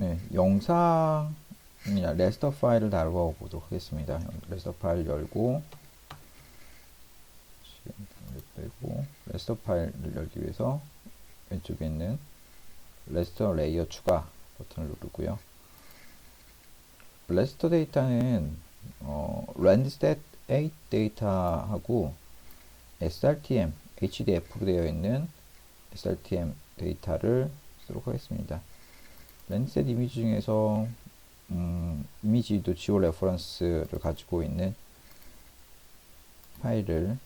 네, 영상이나 레스터 파일을 다루어 보도록 하겠습니다. 레스터 파일 열고 빼고 레스터 파일을 열기 위해서 왼쪽에 있는 레스터 레이어 추가 버튼을 누르고요. 레스터 데이터는 어, Landstat 8 데이터하고 SRTM, HDF로 되어 있는 SRTM 데이터를 쓰도록 하겠습니다. 랜셋 이미지 중에서 음, 이미지도 지오 레퍼런스를 가지고 있는 파일을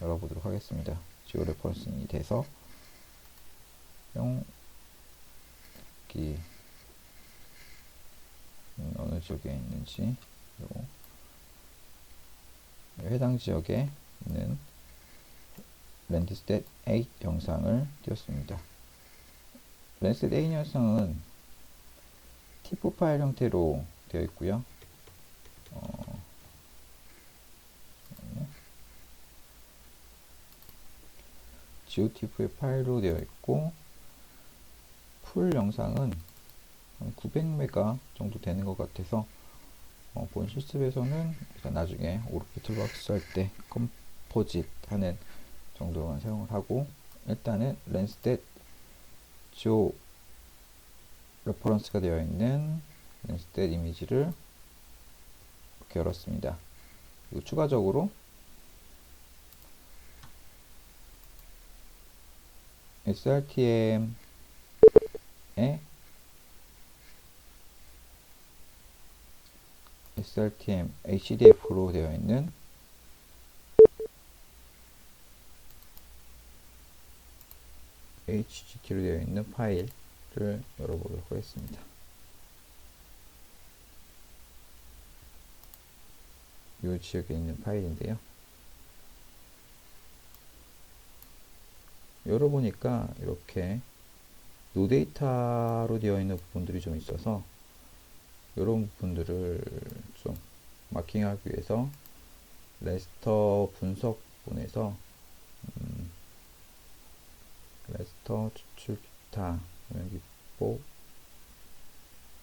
열어보도록 하겠습니다. 지오 레퍼런스이 돼서. 여기. 음, 어느 지역에 있는지. 요. 해당 지역에 있는 랜드스탯 8 영상을 띄웠습니다. 8 영상은 TIFF 파일 형태로 되어 있고요. 어, GOTF의 파일로 되어 있고 풀 영상은 한 900메가 정도 되는 것 같아서 어, 본 실습에서는 나중에 오르비틀박스 할 때 컴포짓 하는 정도만 사용을 하고 일단은 랜스탯 지오 레퍼런스가 되어 있는 랜스탯 이미지를 이렇게 열었습니다. 그리고 추가적으로 SRTM에 SRTM HDF로 되어 있는 HGT로 되어 있는 파일을 열어보도록 하겠습니다. 이 지역에 있는 파일인데요. 열어보니까 이렇게 노데이터로 되어 있는 부분들이 좀 있어서 이런 부분들을 좀 마킹하기 위해서 레스터 분석본에서 음, 레스터 추출 기타 기법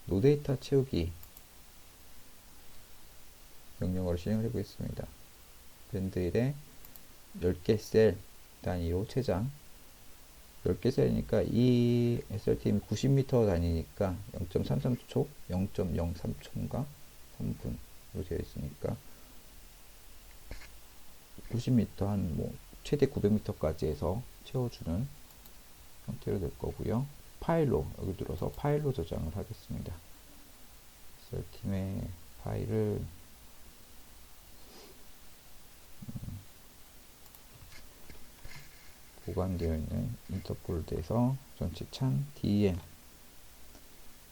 노데이터 채우기. 명령어를 실행을 해보겠습니다. 밴드 1에 10개 셀 단위로 최장. 10개 셀이니까 이 SRTM이 90m 단위니까 0.33초, 0.03초인가? 3분으로 되어 있으니까 90m 한 뭐 최대 900m까지 해서 채워주는 형태로 될 거고요. 파일로 여기 들어서 파일로 저장을 하겠습니다. SRTM의 파일을 보관되어 있는 인터폴드에서 전체 창 DEM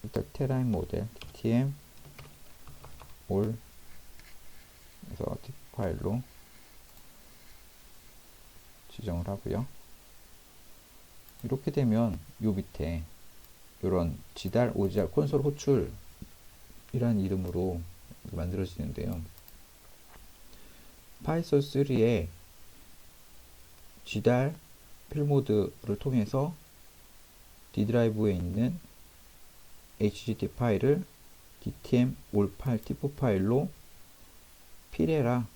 일단 테라인 모델 TM 올 에서 팁 파일로 지정을 하고요. 이렇게 되면 요 밑에 이런 지달 오지알 콘솔 호출이라는 이름으로 만들어지는데요. 파이썬 3에 지달 필모드를 통해서 D 드라이브에 있는 HGT 파일을 DTM 올 파일 TIFF 파일로 필해라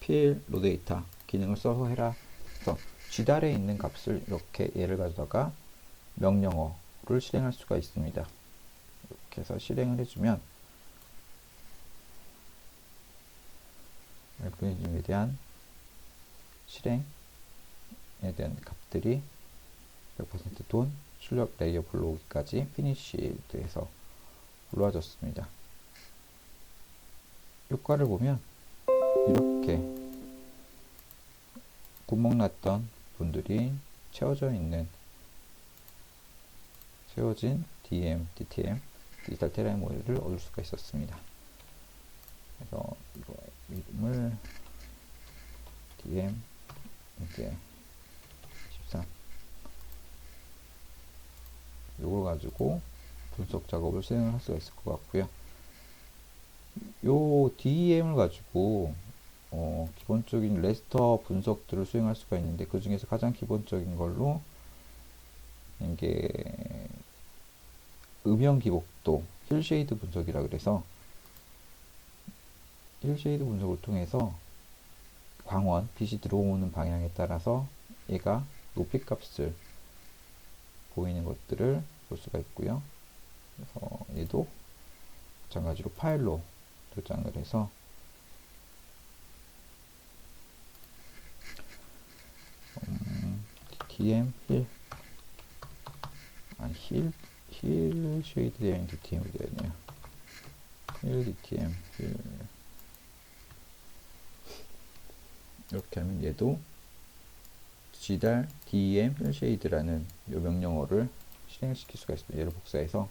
필 로데이터 기능을 써서 해라 G달에 있는 값을 이렇게 얘를 가져다가 명령어를 실행할 수가 있습니다 이렇게 해서 실행을 해주면 알고리즘에 대한 실행 에 대한 값들이 100%돈, 출력 레이어 불러오기까지 피니시드에서 불러와졌습니다. 효과를 보면 이렇게 구멍 났던 분들이 채워져 있는 채워진 DM, DTM, 디지털 테라인 모델을 얻을 수가 있었습니다. 그래서 이거 이름을 DM 이제 13 요걸 가지고 분석 작업을 수행을 할 수가 있을 것 같고요. 요 DEM을 가지고 어, 기본적인 레스터 분석들을 수행할 수가 있는데 그 중에서 가장 기본적인 걸로 이게 음영 기복도 힐쉐이드 분석이라 그래서 힐쉐이드 분석을 통해서 광원, 빛이 들어오는 방향에 따라서 얘가 높이 값을 보이는 것들을 볼 수가 있고요. 그래서 얘도 마찬가지로 파일로 저장을 해서 음, dm 힐 아니 힐, 힐 쉐이드 되어 있는 dtm이 되어 있네요. 힐 dtm 힐 이렇게 하면 얘도 gdal dem 힐 쉐이드라는 요 명령어를 실행을 시킬 수가 있습니다. 얘를 복사해서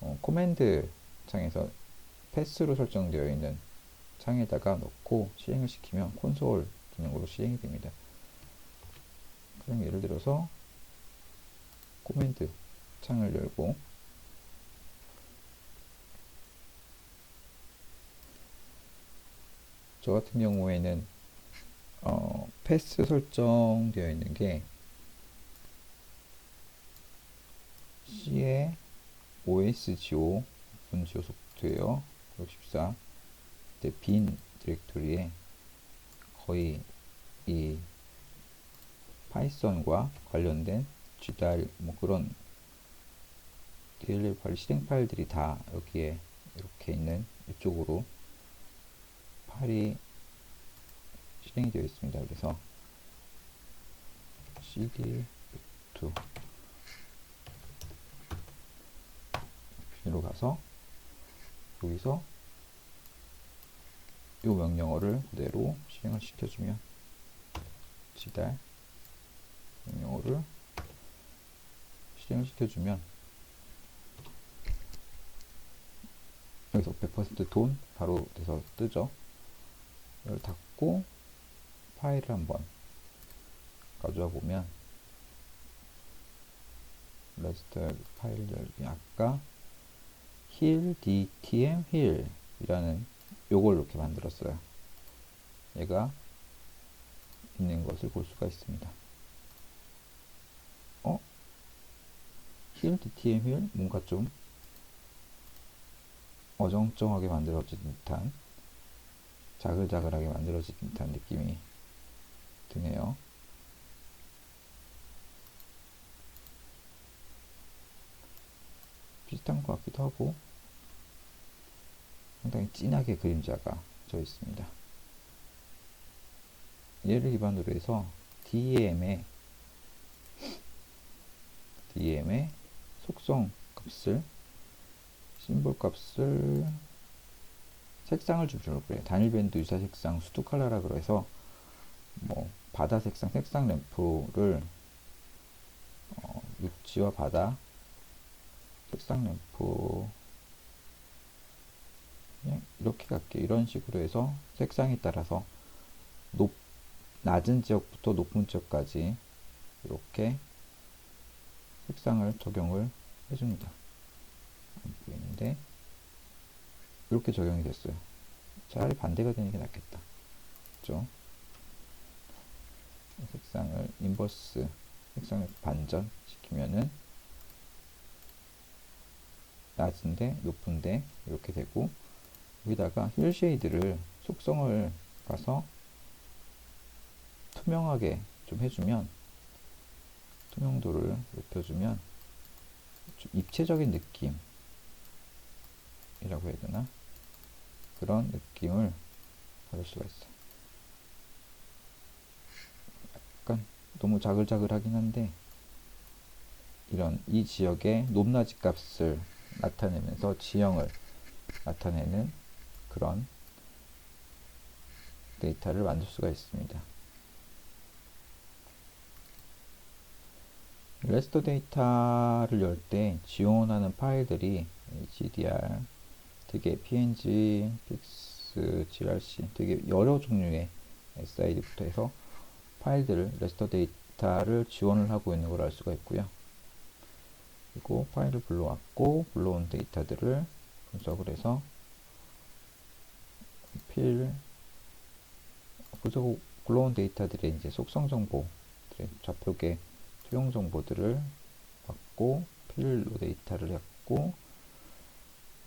어, 코맨드 창에서 패스로 설정되어 있는 창에다가 넣고 실행을 시키면 콘솔 기능으로 실행이 됩니다. 그럼 예를 들어서 코맨드 창을 열고 저 같은 경우에는 어, 패스 설정되어 있는 게 C에 OSGO 분지오 소프트웨어 64 빈 디렉토리에 거의 이 파이썬과 관련된 GDAL 뭐 그런 DLL 파일 실행 파일들이 다 여기에 이렇게 있는 이쪽으로 파일이 실행이 되어 있습니다. 그래서 cd 2 로 가서 여기서 이 명령어를 그대로 실행을 시켜주면 명 령어를 실행을 시켜주면 여기서 100%돈 바로 돼서 뜨죠. 이걸 닫고 파일을 한번 가져와 보면 레스트 파일 열기 아까 힐 dtm 힐 이라는 요걸 이렇게 만들었어요. 얘가 있는 것을 볼 수가 있습니다. 어? 힐 dtm 힐 뭔가 좀 어정쩡하게 만들어진 듯한 자글자글하게 만들어진 듯한 느낌이 드네요. 비슷한 것 같기도 하고 상당히 진하게 그림자가 져 있습니다. 얘를 기반으로 해서 DM의 DM의 속성 값을 심볼 값을 색상을 주려고 그래요. 단일 밴드 유사 색상 수두 컬러라 그래서 뭐 바다 색상 색상 램프를 어, 육지와 바다 색상 램프 이렇게 갈게요. 이런 식으로 해서 색상에 따라서 높 낮은 지역부터 높은 지역까지 이렇게 색상을 적용을 해줍니다. 안 보이는데 이렇게 적용이 됐어요. 차라리 반대가 되는 게 낫겠다. 그죠? 색상을 인버스 색상을 반전 시키면은 낮은데 높은데 이렇게 되고 여기다가 힐 쉐이드를 속성을 가서 투명하게 좀 해주면 투명도를 높여주면 좀 입체적인 느낌이라고 해야 되나 그런 느낌을 받을 수가 있어요. 약간 너무 자글자글하긴 한데 이런 이 지역의 높낮이 값을 나타내면서 지형을 나타내는 그런 데이터를 만들 수가 있습니다. 레스터 데이터를 열 때 지원하는 파일들이 GDR, 되게 PNG, PIX, GRC, 되게 여러 종류의 SID부터 해서 파일들을 레스터 데이터를 지원을 하고 있는 걸 알 수가 있고요. 그리고 파일을 불러왔고 불러온 데이터들을 분석을 해서 필 분석 불러온 데이터들의 이제 속성 정보, 좌표계 투영 정보들을 받고 필로 데이터를 했고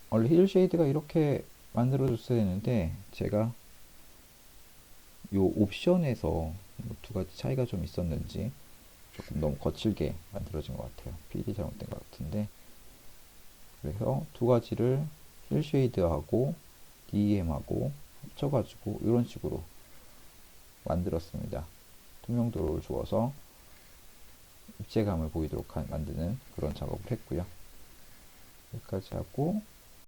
원래 힐 쉐이드가 이렇게 만들어 줬어야 되는데 제가 요 옵션에서 뭐두 가지 차이가 좀 있었는지 조금 너무 거칠게 만들어진 것 같아요. PD 잘못된 것 같은데 그래서 두 가지를 힐 쉐이드하고 DEM하고 합쳐가지고 이런 식으로 만들었습니다. 투명도를 주어서 입체감을 보이도록 한- 만드는 그런 작업을 했고요. 여기까지 하고